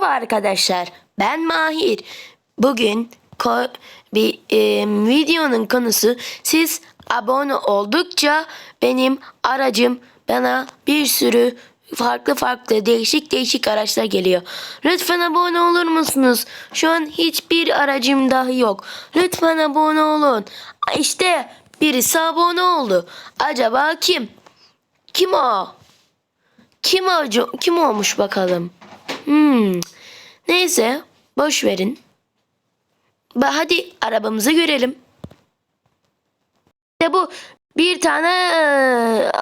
Merhaba arkadaşlar. Ben Mahir. Bugün ko- bir e, videonun konusu siz abone oldukça benim aracım bana bir sürü farklı farklı değişik değişik araçlar geliyor. Lütfen abone olur musunuz? Şu an hiçbir aracım dahi yok. Lütfen abone olun. İşte birisi abone oldu. Acaba kim? Kim o? Kim o? Kim olmuş bakalım? Hmm. Neyse boş verin. Ba- Hadi arabamızı görelim. İşte bu bir tane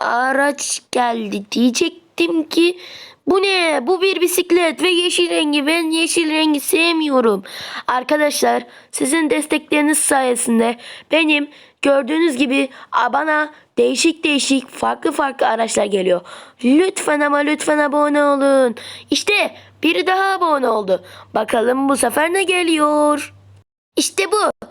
araç geldi diyecektim ki bu ne? Bu bir bisiklet ve yeşil rengi. Ben yeşil rengi sevmiyorum. Arkadaşlar sizin destekleriniz sayesinde benim gördüğünüz gibi bana değişik değişik farklı farklı araçlar geliyor. Lütfen ama lütfen abone olun. İşte biri daha abone oldu. Bakalım bu sefer ne geliyor? İşte bu.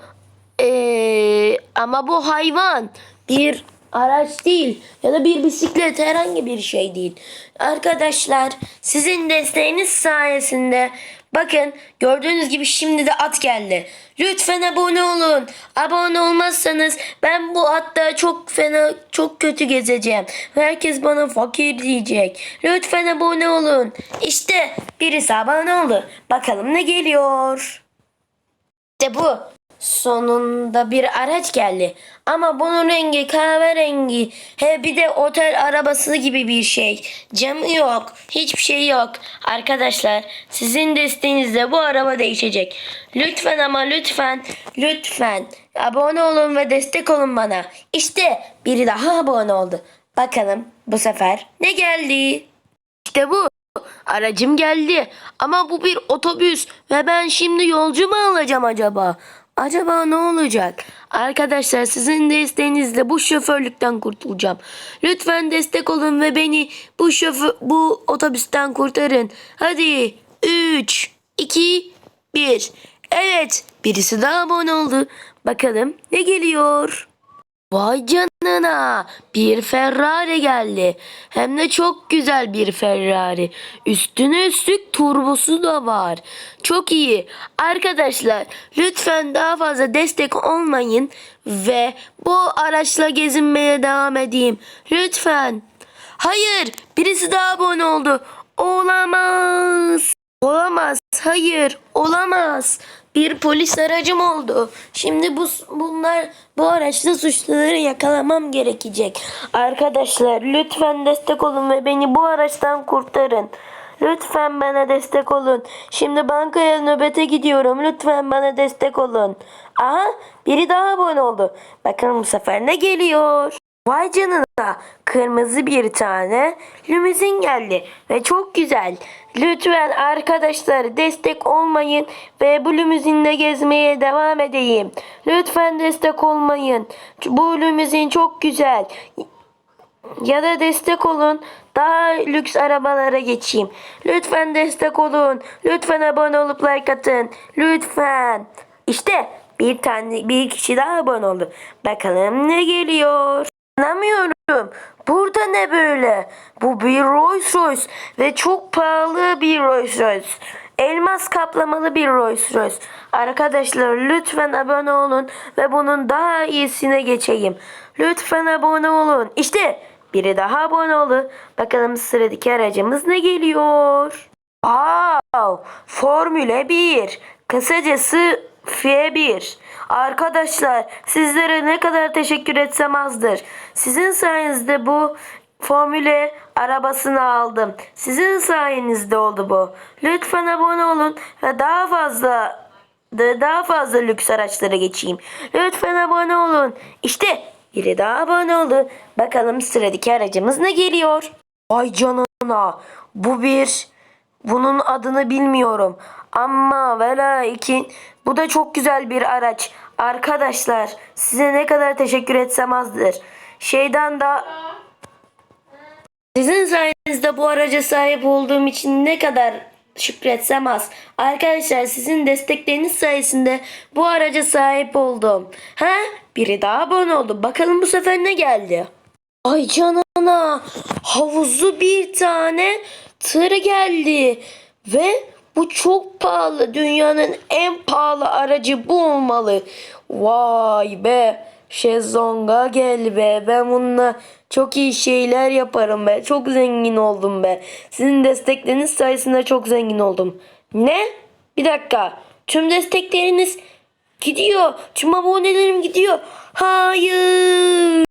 Ee, ama bu hayvan bir araç değil ya da bir bisiklet herhangi bir şey değil. Arkadaşlar sizin desteğiniz sayesinde bakın gördüğünüz gibi şimdi de at geldi. Lütfen abone olun. Abone olmazsanız ben bu atta çok fena çok kötü gezeceğim. Herkes bana fakir diyecek. Lütfen abone olun. İşte birisi abone oldu. Bakalım ne geliyor. İşte bu. Sonunda bir araç geldi. Ama bunun rengi kahverengi. He bir de otel arabası gibi bir şey. Camı yok. Hiçbir şey yok. Arkadaşlar sizin desteğinizle bu araba değişecek. Lütfen ama lütfen lütfen abone olun ve destek olun bana. İşte biri daha abone oldu. Bakalım bu sefer ne geldi? İşte bu. Aracım geldi ama bu bir otobüs ve ben şimdi yolcu mu alacağım acaba? Acaba ne olacak? Arkadaşlar sizin desteğinizle bu şoförlükten kurtulacağım. Lütfen destek olun ve beni bu şoför bu otobüsten kurtarın. Hadi 3 2 1. Evet, birisi daha abone oldu. Bakalım ne geliyor? Vay canına bir Ferrari geldi. Hem de çok güzel bir Ferrari. Üstüne üstlük turbosu da var. Çok iyi. Arkadaşlar lütfen daha fazla destek olmayın ve bu araçla gezinmeye devam edeyim. Lütfen. Hayır birisi daha abone oldu. Olamaz. Olamaz. Hayır, olamaz. Bir polis aracım oldu. Şimdi bu bunlar bu araçla suçluları yakalamam gerekecek. Arkadaşlar lütfen destek olun ve beni bu araçtan kurtarın. Lütfen bana destek olun. Şimdi bankaya nöbete gidiyorum. Lütfen bana destek olun. Aha biri daha abone oldu. Bakalım bu sefer ne geliyor? Vay canına kırmızı bir tane limuzin geldi ve çok güzel. Lütfen arkadaşlar destek olmayın ve bu limuzinle gezmeye devam edeyim. Lütfen destek olmayın. Bu limuzin çok güzel. Ya da destek olun. Daha lüks arabalara geçeyim. Lütfen destek olun. Lütfen abone olup like atın. Lütfen. İşte bir tane bir kişi daha abone oldu. Bakalım ne geliyor. Anlamıyorum. Burada ne böyle? Bu bir Rolls Royce ve çok pahalı bir Rolls Royce. Elmas kaplamalı bir Rolls Royce. Arkadaşlar lütfen abone olun ve bunun daha iyisine geçeyim. Lütfen abone olun. İşte biri daha abone oldu. Bakalım sıradaki aracımız ne geliyor? Wow! Formüle 1. Kısacası F1. Arkadaşlar sizlere ne kadar teşekkür etsem azdır. Sizin sayenizde bu Formüle arabasını aldım. Sizin sayenizde oldu bu. Lütfen abone olun ve daha fazla da- daha fazla lüks araçlara geçeyim. Lütfen abone olun. İşte biri daha abone oldu. Bakalım sıradaki aracımız ne geliyor? Ay canına. Bu bir bunun adını bilmiyorum. Ama ve lakin bu da çok güzel bir araç. Arkadaşlar size ne kadar teşekkür etsem azdır. Şeyden da sizin sayenizde bu araca sahip olduğum için ne kadar şükretsem az. Arkadaşlar sizin destekleriniz sayesinde bu araca sahip oldum. Ha? Biri daha abone oldu. Bakalım bu sefer ne geldi? Ay canına havuzlu bir tane tır geldi ve Bu çok pahalı. Dünyanın en pahalı aracı bu olmalı. Vay be. Şezlonga gel be. Ben bununla çok iyi şeyler yaparım be. Çok zengin oldum be. Sizin destekleriniz sayesinde çok zengin oldum. Ne? Bir dakika. Tüm destekleriniz gidiyor. Tüm abonelerim gidiyor. Hayır.